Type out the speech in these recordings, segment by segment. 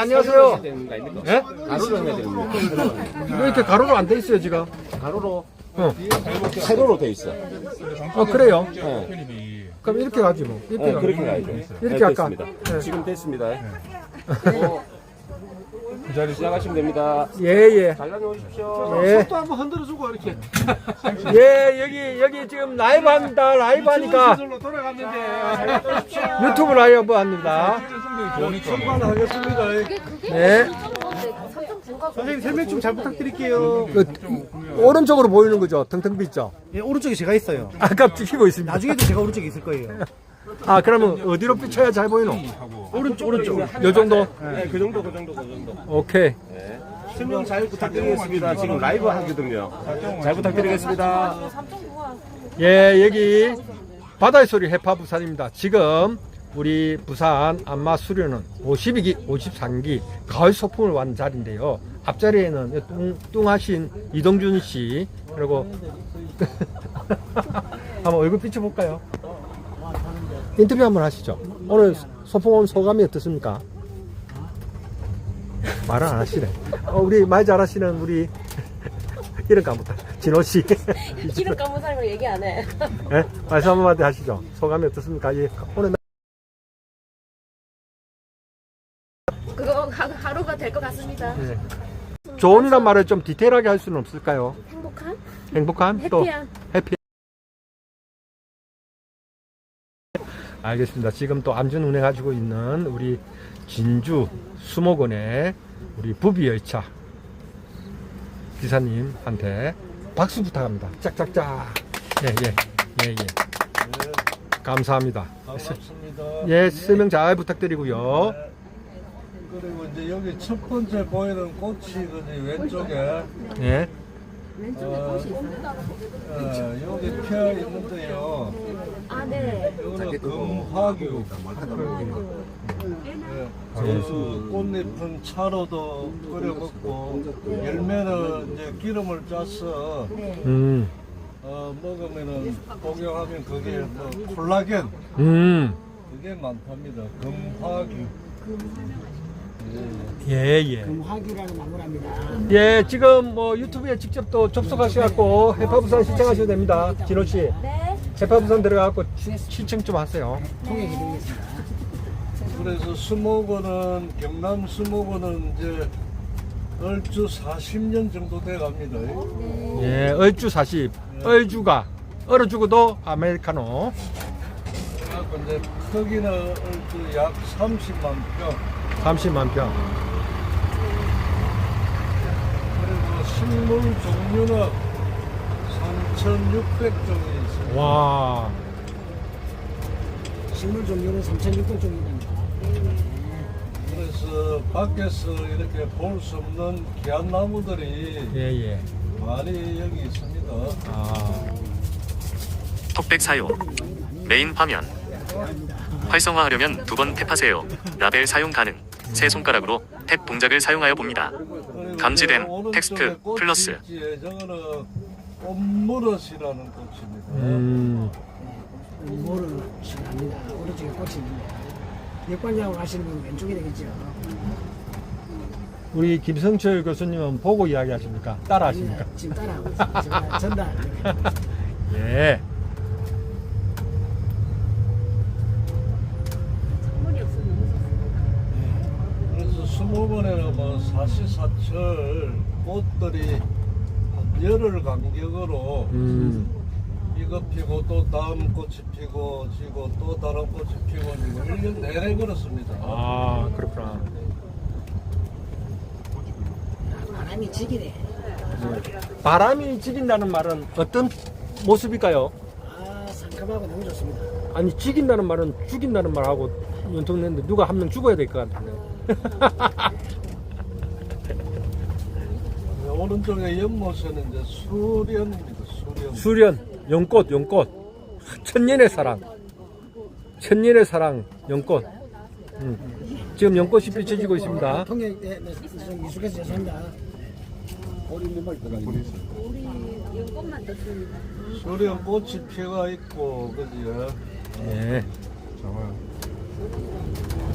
안녕하세요. 예? 가로로 해야 되는 거. 왜 이렇게 가로로 안 돼 있어요, 지금? 가로로 어. 세로로 돼 있어. 어, 그래요. 네. 그럼 이렇게 가지 뭐. 이렇게 네, 가. 그렇게 가야죠. 이렇게 네, 할까? 됐습니다. 네. 지금 됐습니다. 어, 그 자리 시작하시면 됩니다. 예, 예. 잘 다녀오십시오. 예. 또 한번 흔들어주고 이렇게 예, 여기, 여기 지금 라이브 합니다. 라이브 하니까 돌아갔는데 유튜브 라이브 합니다. 출발하겠습니다. 네. 선생님 설명 좀 잘 부탁드릴게요. 그, 오른쪽으로 보이는 거죠? 텅텅 비죠? 예, 오른쪽에 제가 있어요. 아까 찍히고 있습니다. 나중에도 제가 오른쪽에 있을 거예요. 아, 그러면 어디로 비춰야 잘 보이노? 오른쪽 오른쪽. 요 정도? 네, 그 정도, 그 정도, 그 정도. 오케이. 설명 잘 부탁드리겠습니다. 지금 라이브 하거든요. 잘 부탁드리겠습니다. 예, 여기 바다의 소리 해파 부산입니다. 지금 우리 부산 안마 수련은 52기, 53기 가을 소풍을 완 자리인데요. 앞자리에는 뚱, 뚱하신 이동준 씨 그리고 한번 얼굴 비춰볼까요? 인터뷰 한번 하시죠. 오늘 소풍 온 소감이 어떻습니까? 말을 안 하시네. 어, 우리 말 잘하시는 우리 이름 까먹다 진호 씨. 이름 까먹은 사람을 얘기 안 해. 예? 말씀 한마디 하시죠. 소감이 어떻습니까? 예, 오늘 그거 하, 하루가 될 것 같습니다. 예. 조언이란 말을 좀 디테일하게 할 수는 없을까요? 행복한? 행복한? 또 해피한? 해피. 알겠습니다. 지금 또 암전 운행하시고 있는 우리 진주 수목원의 우리 부비열차 기사님한테 박수 부탁합니다. 짝짝짝. 예, 예, 예, 예. 감사합니다. 반갑습니다. 예, 설명 잘 부탁드리고요. 그리고 이제 여기 첫 번째 보이는 꽃이 왼쪽에 예. 어, 어, 여기 피어 있는데요. 아, 네. 이거는 금화규. 예, 그 꽃잎은 차로도 끓여 먹고 열매는 이제 기름을 짜서 음, 어, 먹으면은 복용하면 그게 뭐 콜라겐 음. 그게 많답니다. 금화규. 예, 예. 금화기라는 나무랍니다. 예, 지금 뭐 유튜브에 직접 또 접속하셔갖고 해파부산 시청하셔도 됩니다. 진호 씨. 네. 해파부산 들어가갖고 시- 시청 좀 하세요. 그래서 수목원은 경남 수목원은 이제 얼추 40년 정도 돼 갑니다. 예, 얼주 40. 얼주가. 얼어 죽어도 아메리카노. 그래갖고 이제 크기는 얼추 약 30만 평. 30만 평. 그리고 식물 종류는 3,600종이 있습니다. 와. 식물 종류는 3,600종입니다. 그래서 밖에서 이렇게 볼 수 없는 귀한 나무들이 예, 예. 많이 여기 있습니다. 아. 톡백 사용. 메인 화면. 활성화하려면 두 번 탭하세요. 라벨 사용 가능. 세 손가락으로 탭 동작을 사용하여 봅니다. 그리고 감지된 오른쪽에 텍스트 꽃이 플러스. 저거는 꽃무릇이라는 꽃입니다. 음. 모를 지납니다. 오른쪽에 꽃이 있는데. 역관장하고 가시는 분 왼쪽이 되겠죠. 우리 김성철 교수님은 보고 이야기 하십니까? 따라 하십니까? 지금 따라하고 있어요. 제가 전달. 예. 선물이 없으면 그래서 수목원에는 뭐 사시사철 꽃들이 한 열흘 간격으로 음. 이거 피고 또 다음 꽃이 피고 지고 또 다른 꽃이 피고 지고 1년 내내 그렇습니다. 아, 그렇구나. 바람이 지기네. 바람이 지긴다는 말은 어떤 모습일까요? 아, 상큼하고 너무 좋습니다. 아니 죽인다는 말은 죽인다는 말하고 연통했는데 누가 한 명 죽어야 될 것 같은데. 오른쪽에 연못에는 이제 수련입니다. 수련. 수련, 연꽃, 연꽃. 천년의 사랑. 천년의 사랑, 연꽃. 음. 지금 연꽃이 펼쳐지고 있습니다. 통역 네, 네, 좀 미숙해서 죄송합니다. 우리 연꽃만 떴습니다. 수련 꽃이 피가 있고 그지요. 예.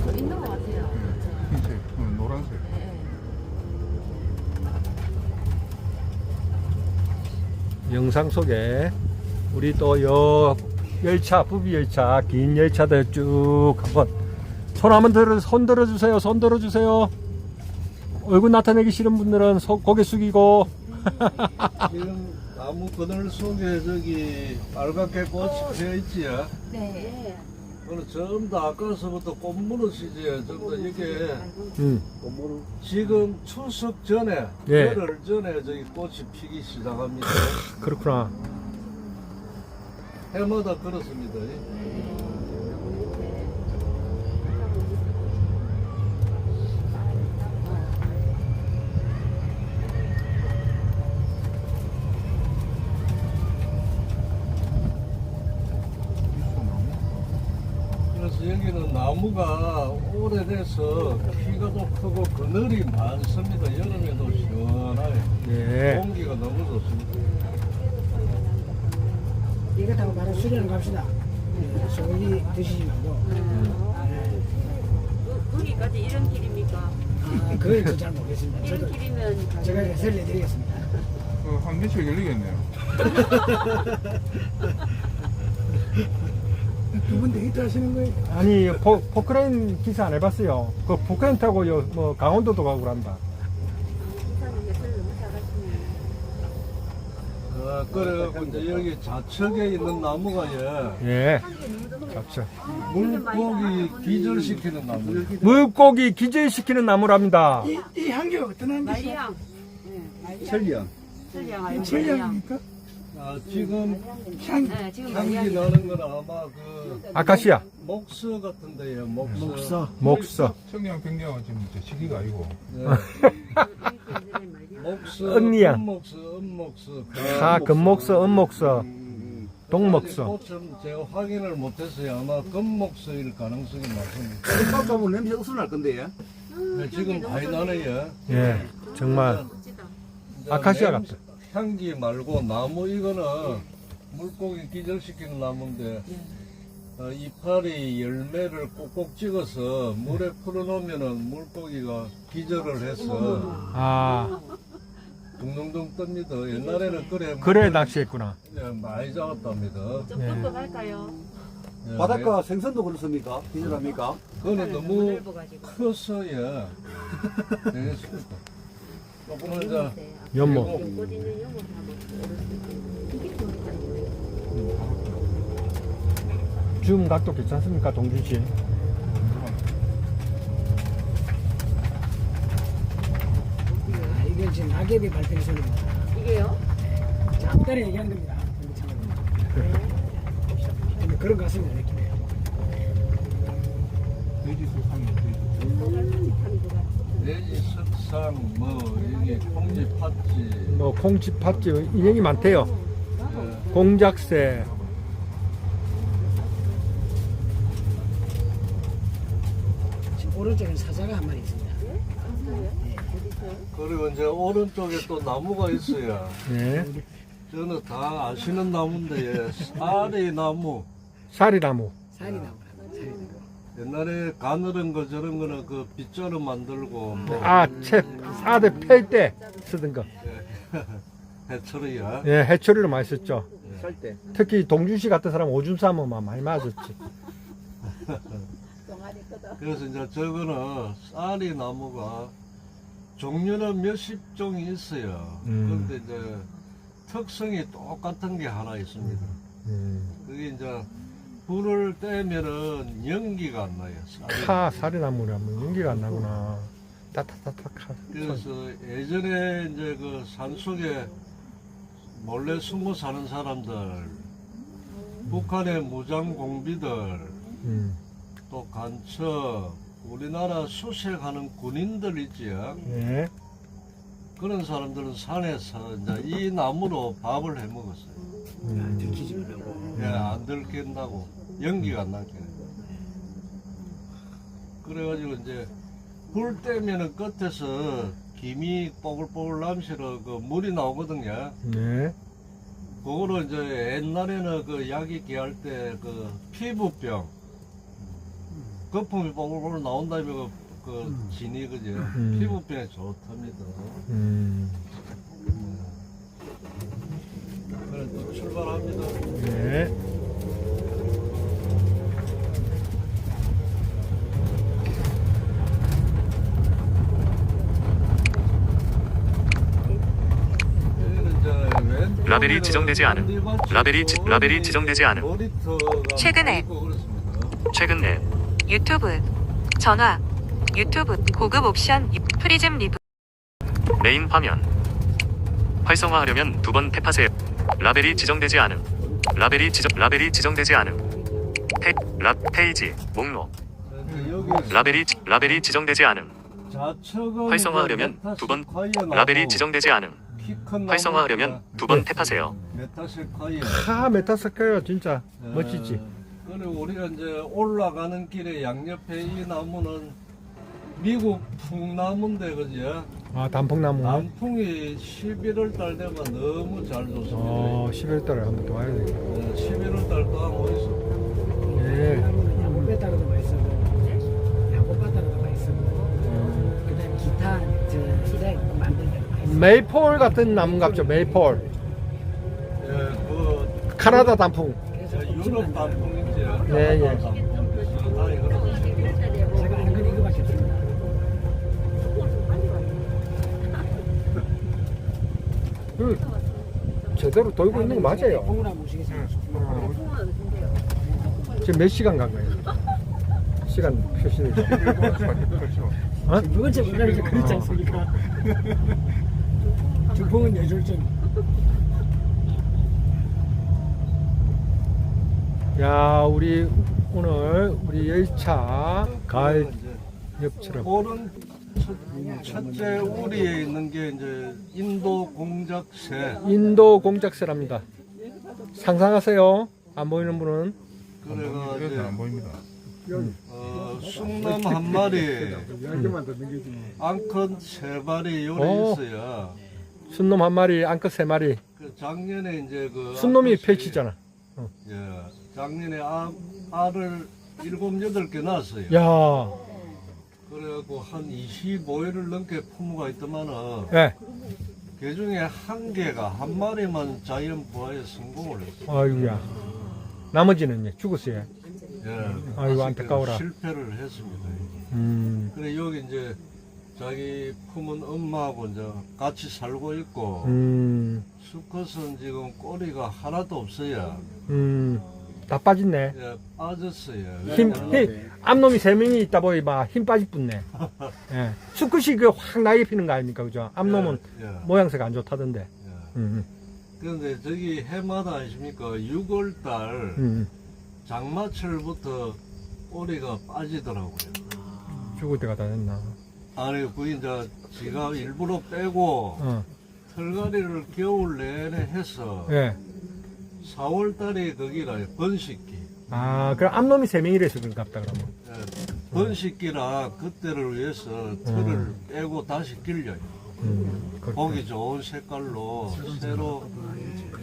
저 있는 것 같아요. 노란색. 영상 속에 우리 또 여 열차 부비 열차 긴 열차들 쭉 한번 손 한번 들어 손 들어주세요 손 들어주세요 얼굴 나타내기 싫은 분들은 소- 고개 숙이고 지금 나무 그늘 속에 저기 빨갛게 꽃이 피어 있지요. 네. 그거는 전부 다 아까서부터 꽃무릇이지. 전부 다 이게 음, 지금 추석 전에, 예. 열흘 전에 저기 꽃이 피기 시작합니다. 그렇구나 해마다 그렇습니다. 그래서 여기는 나무가 오래돼서 키가 도 크고 그늘이 많습니다. 여름에도 시원하게 예 공기가 너무 좋습니다. 이거 타고 바로 수련 갑시다. 네, 소고기 드시지 말고. 거기까지 이런 길입니까? 아, 그걸 저잘 모르겠습니다. 이런 저도 길이면 제가 해설을 해드리겠습니다. 어, 한 며칠 걸리겠네요. 두 분 데이트 하시는 거예요? 아니 포, 포크레인 기사 안 해봤어요 그 포크레인 타고 요, 뭐 강원도도 가고 그런다 예술. 아, 그래갖고 이제 여기 좌측에 있는 나무가 예, 예 잡죠 물고기 기절시키는 나무. 물고기 기절시키는 나무랍니다 이, 이 향기가 어떤 향기죠? 말리향. 천리향. 설량 알고 철량입니까? 아, 지금 향, 네, 지금 향기 말리향. 나는 건 아마 그 아카시아 목서 같은데요, 목서. 목서. 목서 청량 병량은 지금 저 시기가 아니고. 네. 목서, 언니야. 은목서, 은목서. 아 금목서 은목서 동목서 꽃은 제가 확인을 못했어요. 아마 금목서일 가능성이 많습니다. 깜깜한 냄새 없어 날 건데. 네, 지금 많이 나네요. 예 정말 이제 아카시아 냄새- 같아. 향기 말고 나무 이거는 물고기 기절시키는 나무인데 어, 이파리 열매를 꼭꼭 찍어서 물에 풀어놓으면은 물고기가 기절을 해서 아 둥둥둥 뜹니다. 옛날에는 그래 그래 낚시했구나 예, 많이 잡았답니다. 좀 예. 더 갈까요? 예, 바닷가 생선도 그렇습니까? 기절합니까? 그거는 너무 넓어가지고. 커서 예. 되겠습니다. 조금은 이제 연못 줌 각도 괜찮습니까 동준 씨? 아, 이게 지금 낙엽이 밟히는 소리입니다. 이게요? 자, 앞달에 얘기한 겁니다. 근데 그런 것 같습니다, 느낌이. 돼지 수상이 돼지. 내지 석상 뭐 여기 콩지 팥지 뭐 콩집 팥집 인형이 많대요 예. 공작새 지금 오른쪽에 사자가 한 마리 있습니다. 그리고 이제 오른쪽에 또 나무가 있어요. 예 저는 다 아시는 나무인데 쌀이 나무. 사리나무 나오라. 옛날에 가늘은 거 저런 거는 그 빗자루 만들고 뭐 아채 아들 팰때 쓰던 거 해처리야. 예, 해초리를 많이 썼죠 쌀 때. 특히 동준 씨 같은 사람 오줌 싸면 막 많이 맞았지 그래서 이제 저거는 쌀이 나무가 종류는 몇십 종이 있어요. 음. 그런데 이제 특성이 똑같은 게 하나 있습니다. 음. 그게 이제 불을 떼면은 연기가 안 나요. 쌀이. 카 사리나무라면 연기가 안 나구나 따타타타 카 그래서 예전에 이제 그 산속에 몰래 숨어 사는 사람들, 북한의 무장 공비들, 음. 또 간첩, 우리나라 수색하는 군인들 있지요. 예. 그런 사람들은 산에서 이제 이 나무로 밥을 해 먹었어요. 음. 들키지려고. 예, 안 들킨다고 연기가 안 나게. 그래가지고 이제 불 때면은 끝에서 김이 뽀글뽀글 남시러 그 물이 나오거든요. 네. 그거로 이제 옛날에는 그 약이 귀할 때 그 피부병 거품이 뽀글뽀글 나온다면 그그 진이 그죠 음. 피부병에 좋답니다. 음. 그래 또 출발합니다. 네. 여기는 이제 왼쪽에는 라벨이 지정되지 않은 라벨이 지- 라벨이 지정되지 않은 최근에 있고 그렇습니다. 최근 내 유튜브 전화 유튜브 고급 옵션 프리즘 리브 메인 화면 활성화하려면 두 번 탭하세요. 라벨이 지정되지 않음. 라벨이 지정 라벨이 지정되지 않음. 페, 라, 페이지 목록 라벨이 지- 라벨이 지정되지. 좌측은 활성화하려면 두 번 라벨이 지정되지 않음. 활성화하려면 나무가 두번 탭하세요. 과연 하 메타스카요 진짜 멋지지. 그리고 우리가 이제 올라가는 길에 양옆에 이 나무는 미국 풍나무인데 그죠? 아 단풍나무. 단풍이 11월 달 되면 너무 잘 좋습니다. 어 11월 달에 한번 더 와야 되겠다. 11월 달 또한 어디서? 예. 메이폴 같은 나무 같죠 메이폴. 예, 그 카나다 단풍. 저 유럽 꼽지만 단풍이지. 예. 제가. 그 제대로 돌고 있는 거 맞아요. 지금 몇 시간 간 거예요? 시간. 있죠. 그렇죠. 어? 두 번째 이제 그렇지 않습니까? 주풍은 예절점. 야 우리 오늘 우리 열차 가을 옆처럼 오른 첫, 첫째 우리에 있는 게 이제 인도 공작새. 인도 공작새랍니다. 상상하세요. 안 보이는 분은 그래가 이것도 안 이제 보입니다. 어, 숭남 한 마리, 앙컷 세 마리 요리 오. 있어요. 순놈 한 마리, 앙컷 세 마리. 그 작년에 이제 그 순놈이 펼치잖아. 예, 작년에 아, 알을 일곱 여덟 개 낳았어요. 야, 그래갖고 한 25일을 넘게 품어가 있더만은 예. 그 중에 한 개가 한 마리만 자연 부화에 성공을 했어요. 아이고야. 나머지는 예, 죽었어요. 예, 아이고, 다섯 안타까워라. 실패를 했습니다. 음, 그래 여기 이제 자기 품은 엄마하고 이제 같이 살고 있고 음, 수컷은 지금 꼬리가 하나도 없어요. 음. 다 빠졌네. 예, 빠졌어요. 힘, 왜냐면 힘, 앞놈이 세 명이 있다 보니 막 힘 빠질 뿐네. 예. 수컷이 그 확 나게 피는 거 아닙니까? 그죠? 앞놈은 예, 예, 모양새가 안 좋다던데. 예. 음, 그런데 저기 해마다 아십니까? 6월 달 음, 음. 장마철부터 꼬리가 빠지더라고요. 죽을 때가 다 됐나. 아니 그 이제 지가 일부러 빼고 어, 털갈이를 겨울 내내 해서 예. 4월 달에 거기가 번식기. 아, 그럼 앞놈이 세 명이라서 그런갑다, 그러면. 예, 번식기라 그때를 위해서 털을 빼고 다시 길려요. 음, 그렇구나. 보기 좋은 색깔로 새로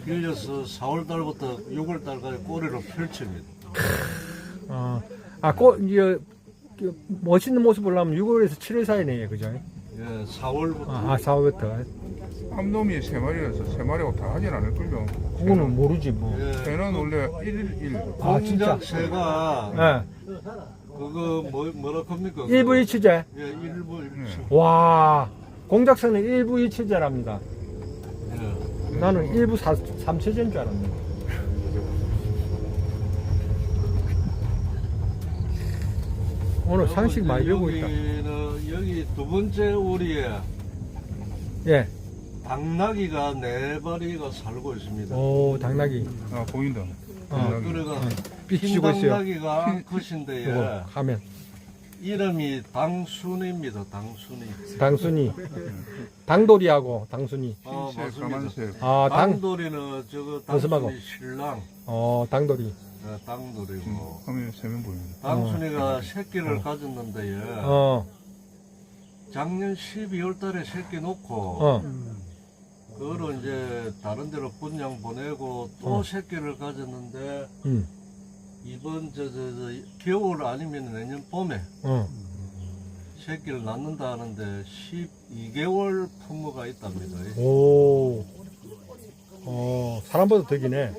길려서 4월 달부터 6월 달까지 꼬리를 펼칩니다. 어, 아, 꽃, 이제, 그 멋있는 모습 보려면 6월에서 7월 사이네요, 그죠? 예, 4월부터 아, 아 4월부터. 암놈이 세 마리라서 세 마리하고 다 하진 않을걸요. 그거는 모르지, 뭐. 예, 새는 원래 1일 1. 아, 진짜? 공작새가 예. 그거 뭐 뭐라 합니까? 일부 일치제. 예, 일부 일치. 와, 공작새는 일부 일치제랍니다. 예. 나는 일부 사, 삼체제인 줄 알았네. 오늘 상식 많이 배우고 있다. 여기는 여기 두 번째 우리에 예. 당나귀가 네 마리가 살고 있습니다. 오, 당나귀. 아 보인다. 어, 그래가 비치고 흰 있어요. 당나귀가 요거, 암컷인데 하면. 이름이 당순입니다. 당순이. 당순이. 당돌이하고 당순이. 아 흰색, 맞습니다. 까만색. 아, 당, 당돌이는 저거 연습하고. 당순이 신랑 어, 당돌이. 어, 당돌이고 화면에 세면 보입니다. 당순이가 새끼를 가졌는데요. 어, 작년 12월 달에 새끼 놓고 어, 그거를 이제 다른 데로 분양 보내고 또 어. 새끼를 가졌는데 음, 이번 저, 저, 저 겨울 아니면 내년 봄에 어, 새끼를 낳는다 하는데 12개월 품모가 있답니다. 오. 어, 사람보다 더 기네.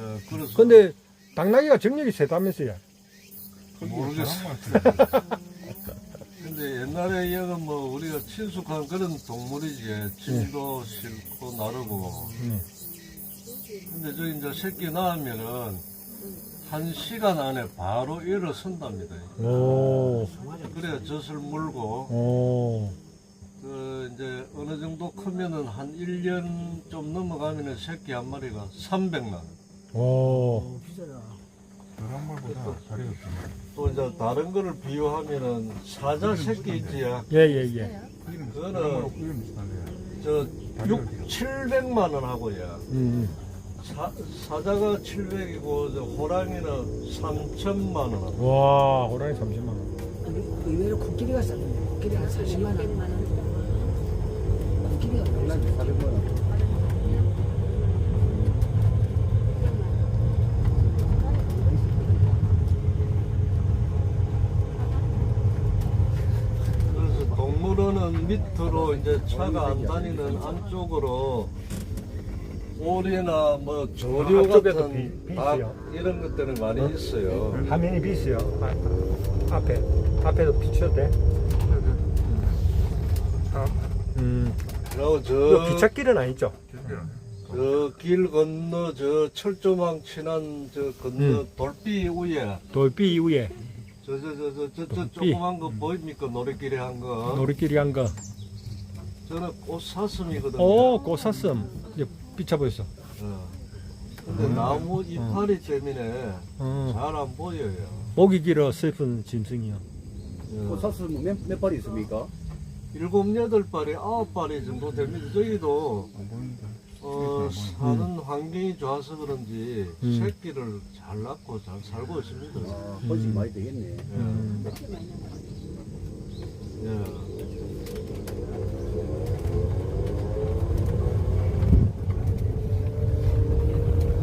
예, 그래서 근데 당나귀가 정력이 세다면서요. 모르겠어요. 근데 옛날에 이거는 뭐 우리가 친숙한 그런 동물이지 짐도 싣고 나르고 음. 근데 저 이제 새끼 낳으면은 한 시간 안에 바로 일어선답니다. 오. 그래야 젖을 물고 오. 그 이제 어느 정도 크면은 한 1년 좀 넘어가면은 새끼 한 마리가 300만 원. 오. 저런 말보다 자리 없습니다. 또 이제 다른 거를 비유하면은 사자 새끼 있지야. 예, 예, 예. 그거는 이름. 저 6, 700만 원 하고야. 음. 사, 사자가 700이고 저 호랑이는 3천만 원 하고. 와, 호랑이 30만 원. 아니, 의외로 코끼리가 싸던데. 코끼리가 40만 원. 코끼리가 놀랐네. 400만 원. 그래서 동물원은 이제 차가 안 다니는 안쪽으로 오리나 뭐 조류 앞쪽에도 같은 비- 닭 비있어요. 이런 것들은 많이 있어요. 화면이 비있어요. 아, 앞에. 앞에도 비춰도 돼. 음. 그리고 이거 저 기찻길은 아니죠? 저 길 건너 저 철조망 친한 저 건너 음. 돌비 위에 돌비 이후에 저 저 저 저 저 저 돌비. 조그만 거 보입니까 노래길에 한 거. 놀이길이 한 거. 저는 꽃사슴이거든요. 오, 꽃사슴. 이제 비쳐 보였어. 어. 근데 나무 이파리 때문에 어. 잘 안 보여요. 목이 길어 슬픈 짐승이요. 어. 사슴 몇, 몇 발이 있습니까? 일곱 여덟 발이 아홉 발이 정도 됩니다. 저희도. 어, 사는 환경이 좋아서 그런지 음. 새끼를 잘 낳고 잘 살고 있습니다. 훨씬 많이 되겠네. 음. 예.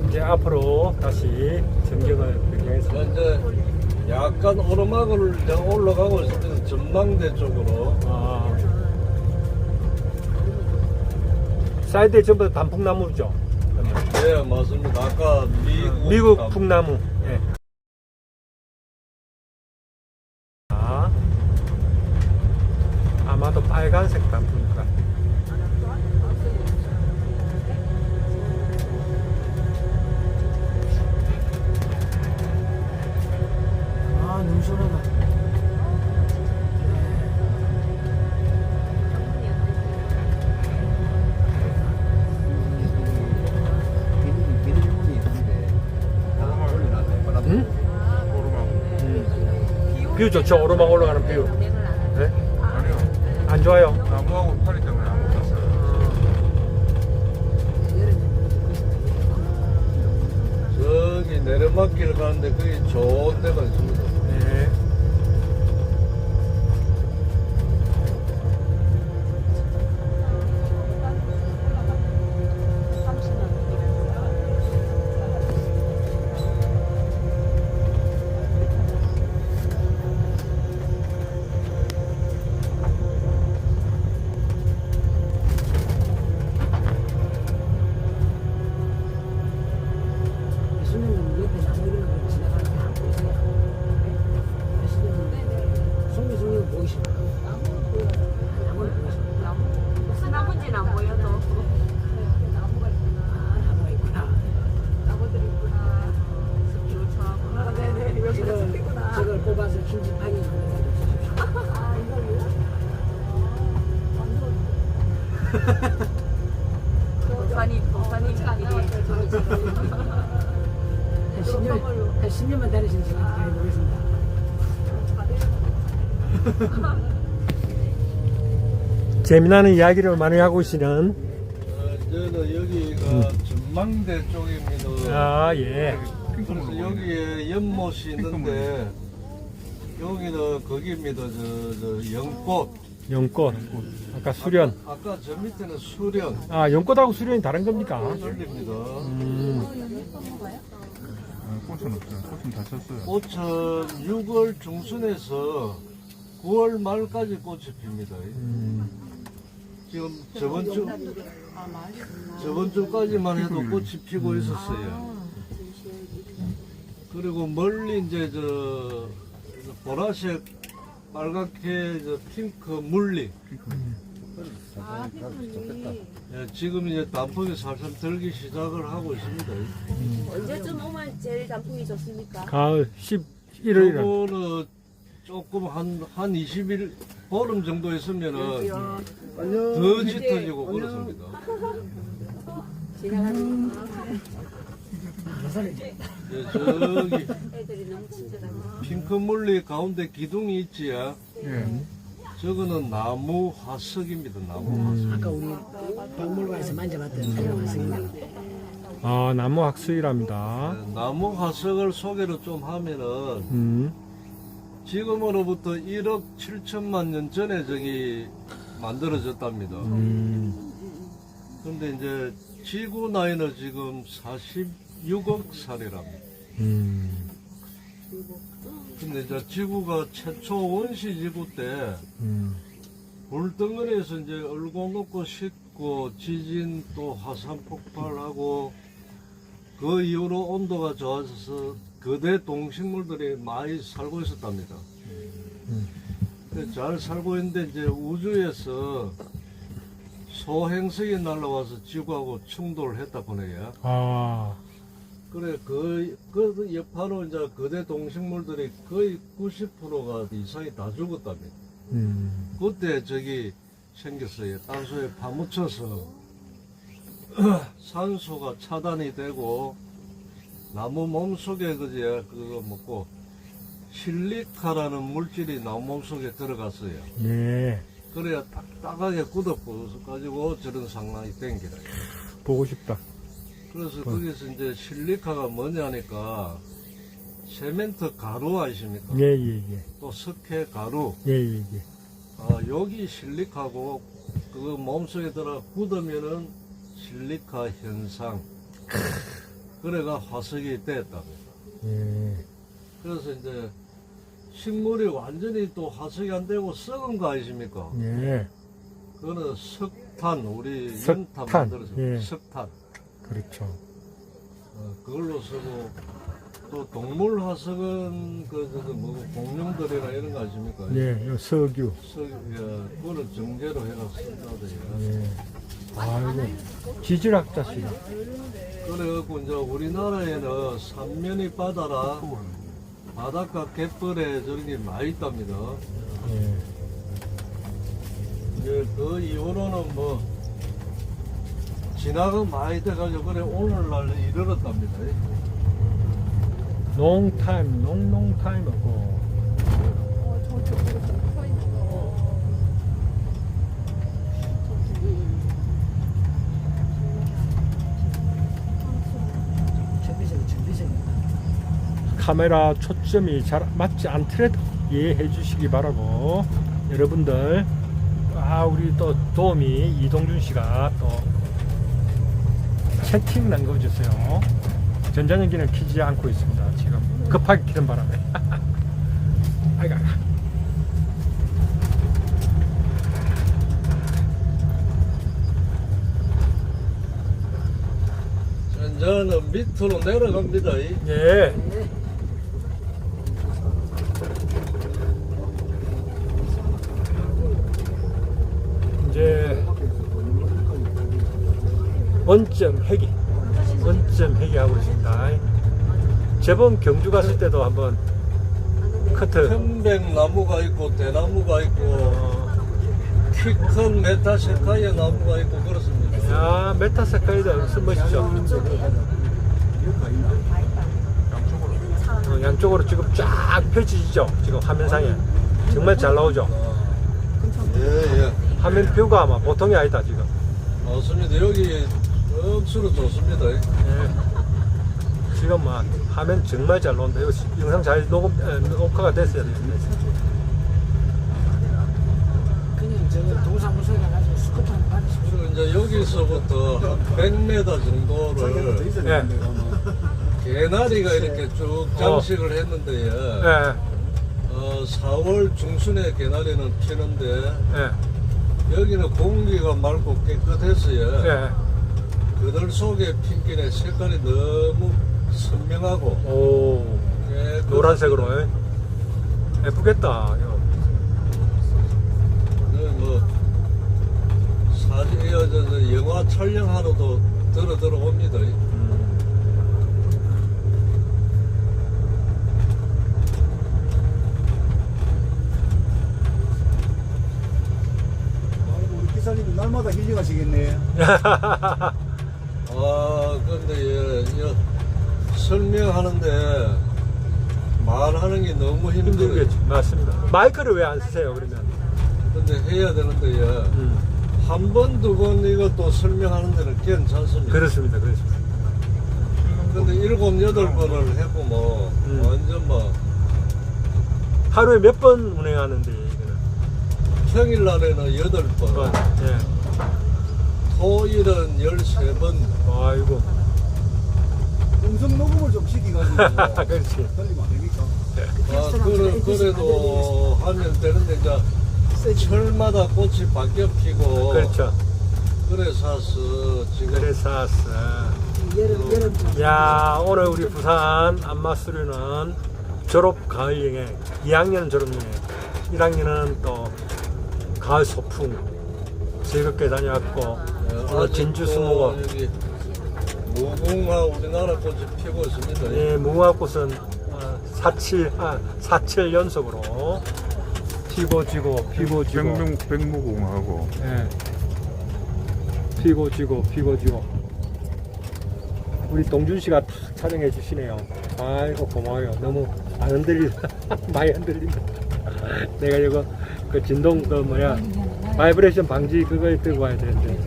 이제 앞으로 다시 전경을 변경해서 이제 약간 오르막을 내가 올라가고 있을 때는 전망대 쪽으로 아. 사이드에 전부 다 단풍나무죠. 네 맞습니다. 아까 미국 미국 나무. 풍나무. 뷰 좋죠. 오르막 올라가는 뷰. 네? 아니요. 안 좋아요. 나무하고 파리 때문에 안 먹었어요. 저기 내려막길 가는데 거기 좋은 재미나는 이야기를 많이 하고 계시는 어, 저는 여기가 전망대 쪽입니다. 아 예. 그래서 여기에 연못이 있는데 여기는 거기입니다. 저, 저 연꽃. 연꽃. 아까 수련. 아까 저 밑에는 수련. 아 연꽃하고 수련이 다른 겁니까? 들립니다. 음. 아, 꽃은 없어요. 꽃은 다 쳤어요. 꽃은 6월 중순에서 9월 말까지 꽃이 핍니다. 음, 지금 저번 주 저번 주까지만 해도 꽃이 피고 있었어요. 그리고 멀리 이제 저 보라색, 빨갛게 저 핑크 물리. 아. 예, 지금 이제 단풍이 살살 들기 시작을 하고 있습니다. 언제쯤 오면 제일 단풍이 좋습니까? 가을 11월이라. 요거는 조금 한, 한 20일, 보름 정도 있으면은 더 짙어지고 그렇습니다. 예, 저기 애들이 너무 친절하고. 핑크 물리 가운데 기둥이 있지요. 예. 저거는 나무 화석입니다. 나무 화석. 아까 우리 박물관에서 만져봤던 그런 화석입니다. 아, 나무 학수이랍니다. 예, 나무 화석을 소개를 좀 하면은 음, 지금으로부터 1억 7천만 년 전에 저기 만들어졌답니다. 음, 근데 이제 지구 나이는 지금 46억 살이랍니다. 음, 근데 이제 지구가 최초 원시 지구 때 음, 불덩어리에서 이제 얼고 녹고 식고 지진 또 화산 폭발하고 그 이후로 온도가 좋아져서 거대 동식물들이 많이 살고 있었답니다. 근데 잘 살고 있는데 이제 우주에서 소행성이 날라와서 지구하고 충돌을 했다 보네요. 아, 그래 그, 그 여파로 이제 거대 동식물들이 거의 90%가 이상이 다 죽었답니다. 음, 그때 저기 생겼어요. 땅속에 파묻혀서 산소가 차단이 되고 나무 몸속에 그제 그거 먹고 실리카라는 물질이 나무 몸속에 들어갔어요. 예, 그래야 딱딱하게 굳어버려서 가지고 저런 상황이 된 기라. 보고 싶다. 그래서 거기서 이제 실리카가 뭐냐니까 세멘트 가루 아십니까? 예, 예, 예, 또 석회 가루. 예, 예, 예. 아, 여기 실리카고 그 몸속에 들어 굳으면은 실리카 현상. 그래가 화석이 됐답니다. 예. 그래서 이제 식물이 완전히 또 화석이 안 되고 썩은 거 아십니까? 예, 그거는 석탄, 우리 석탄, 연탄 만들어서 예. 석탄. 그렇죠. 어, 그걸로 쓰고 또 동물 화석은 그, 그, 그 뭐, 공룡들이나 이런 거 아십니까? 예, 요 석유. 서, 예, 그거는 정제로 해가 쓴다대요. 예. 아이고, 지질학자시다. 그래갖고 이제 우리나라에는 삼면이 바다라 바닷가 갯벌에 저런 게 많이 있답니다. 예. 이제 그 이후로는 뭐 지나가 많이 돼가지고 그래 오늘날 이르렀답니다. 농타임, 농농타임 하고. 어, 저, 저, 저, 저, 서 있는 거. 준비생, 준비생. 카메라 초점이 잘 맞지 않더라도 이해해 주시기 바라고 여러분들. 아 우리 또 도우미 이동준 씨가 또 채팅 남겨주세요. 전자연기는 키지 않고 있습니다. 지금 급하게 키는 바람에. 아이고. 저는 밑으로 내려갑니다. 예 원점 회기 원점 회기하고 있습니다. 재범 경주 갔을 때도 한번 커트. 편백나무가 있고 대나무가 있고 어, 키큰 메타세카이어 나무가 있고 그렇습니다. 야 메타세카이드 엄청 멋있죠 어, 양쪽으로 지금 쫙 펼쳐지죠? 지금 화면상에. 정말 잘 나오죠? 예, 예. 화면 뷰가 아마 보통이 아니다 지금. 맞습니다. 여기 억수로 좋습니다. 예. 지금 막 화면 정말 잘 나온다 이거 영상 잘 녹음 에, 녹화가 됐어야 되는데 그냥 저거 동사무소에 가가지고 스쿠터 한번 받으십시오. 그리고 이제 여기서부터 한 100m 정도를 예. 개나리가 이렇게 쭉 장식을 했는데요. 예. 어, 어, 4월 중순에 개나리는 피는데 예, 여기는 공기가 맑고 깨끗해서요. 예. 그들 속에 핀기의 색깔이 너무 선명하고 오, 깨끗- 노란색으로. 예. 예쁘겠다. 이거. 네, 뭐 사진 저, 저, 저 영화 촬영하러도 들어 들어옵니다. 우리 기사님 날마다 힐링하시겠네. 아 근데 예, 예, 설명하는데 말하는 게 너무 힘들어요. 힘들겠지. 맞습니다. 마이크를 왜 안 쓰세요, 그러면? 근데 해야 되는데 예. 음, 한 번, 두 번 이것도 설명하는 데는 괜찮습니다. 그렇습니다. 그렇습니다. 근데 일곱, 여덟 번을 했고 뭐 음. 완전 뭐 하루에 몇 번 운행하는데, 이거는? 평일 날에는 여덟 번, 번. 예. 토일은 열세 번, 아이고. 음성 녹음을 좀 시키가지고 그렇지. 안? 아, 그래, 그래도 하면 되는데 이제 철마다 꽃이 바뀌어 피고 그렇죠. 그래서 지금 그래서 왔어. 여름 여름 좀야 오늘 우리 부산 안마수류는 졸업 가을 여행 2학년은 졸업 여행 1학년은 또 가을 소풍 즐겁게 다녀왔고 오늘 아직도 진주 수목원 여기 무궁화 우리나라 꽃이 피고 있습니다. 예, 무궁화 꽃은 어, 사칠 아, 사칠 연속으로 피고 지고 피고 지고 백명 백무공하고 예. 피고 지고 피고 지고 우리 동준 씨가 탁 촬영해 주시네요. 아이고 고마워요. 너무 안 흔들린다. 많이 흔들린다. 내가 이거 그 진동 그 뭐야 바이브레이션 방지 그거 들고 와야 되는데.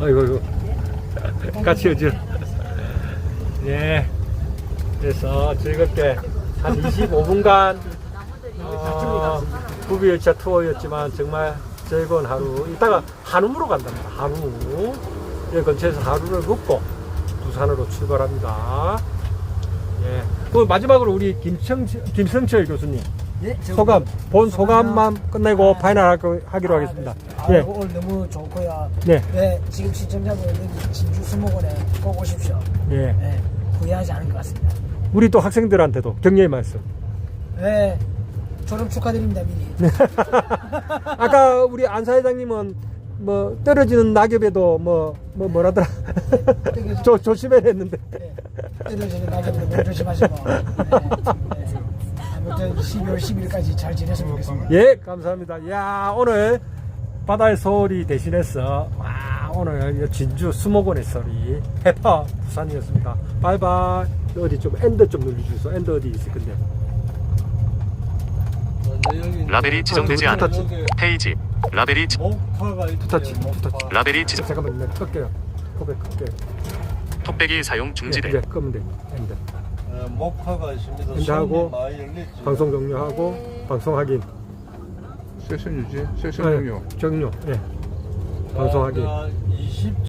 아이고 이거 같이 오죠. 예. 그래서 즐겁게 한 25분간 어, 구비열차 투어였지만 정말 즐거운 하루. 이따가 한움으로 간답니다. 한움. 여기 근처에서 하루를 묵고 부산으로 출발합니다. 예. 그 마지막으로 우리 김청, 김성철 교수님 예, 저- 소감, 본 소감만 끝내고 파이널 할- 하기로 하겠습니다. 아, 예. 오늘 너무 좋고요. 네. 네, 지금 시청자분들 진주 수목원에 꼭 오십시오. 예. 네, 후회하지 않을 것 같습니다. 우리 또 학생들한테도 격려의 말씀. 네, 졸업 축하드립니다 미리. 네. 아까 우리 안 사회장님은 뭐 떨어지는 낙엽에도 뭐, 뭐 뭐라더라 조, 조심해야 했는데 네, 떨어지는 낙엽을 물 조심하시고. 네, 네. 아무튼 12월 10일까지 잘 지냈으면 좋겠습니다. 예 감사합니다. 야 오늘 바다의 소리 대신해서 와 오늘 이 진주 수목원의 소리 해파 부산이었습니다. 바이바이. 어디 좀 엔더 좀 눌러주소 엔더 어디 있을 건데? 라벨이 지정되지 아, 않은. 페이지 라벨이 지-. 투타치. 투타치. 라벨이 지정 잠깐만 내가 끌게요. 고백 끌게요. 톡배기 사용 예, 중지돼. 끄면 돼. 엔더 네, 목화가 있습니다. 많이 열렸죠. 방송 종료하고 방송 확인. 세션 유지? 세션 네, 종료 종료 예 방송 확인. 아, 20